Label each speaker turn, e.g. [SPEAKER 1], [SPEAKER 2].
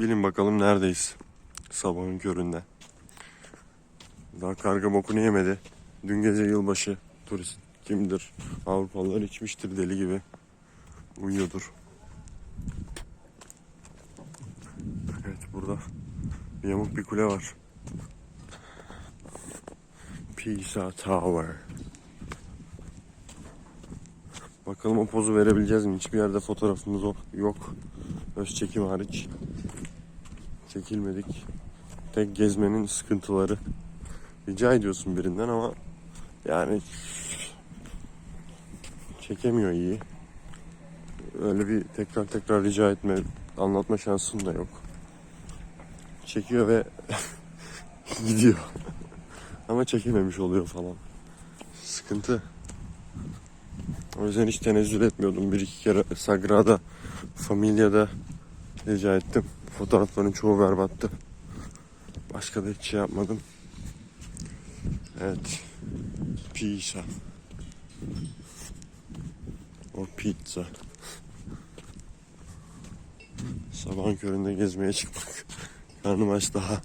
[SPEAKER 1] bilin bakalım neredeyiz. Sabahın köründe. Daha karga bokunu yemedi. Dün gece yılbaşı turist kimdir? Avrupalılar içmiştir deli gibi. Uyuyordur. Evet burada bir yamuk bir kule var. Pisa Tower. Bakalım o pozu verebileceğiz mi? Hiçbir yerde fotoğrafımız yok. Öz çekim hariç. Çekilmedik. Tek gezmenin sıkıntıları. Rica ediyorsun birinden ama yani çekemiyor iyi. Öyle bir tekrar tekrar rica etme, anlatma şansın da yok. Çekiyor ve gidiyor. ama çekememiş oluyor falan. Sıkıntı. O yüzden hiç tenezzül etmiyordum. Bir iki kere Sagrada Familia'da rica ettim. Fotoğrafların çoğu berbattı. Başka da hiç şey yapmadım. Evet. Pizza. O pizza. Sabahın köründe gezmeye çıkmak. Karnım aç daha.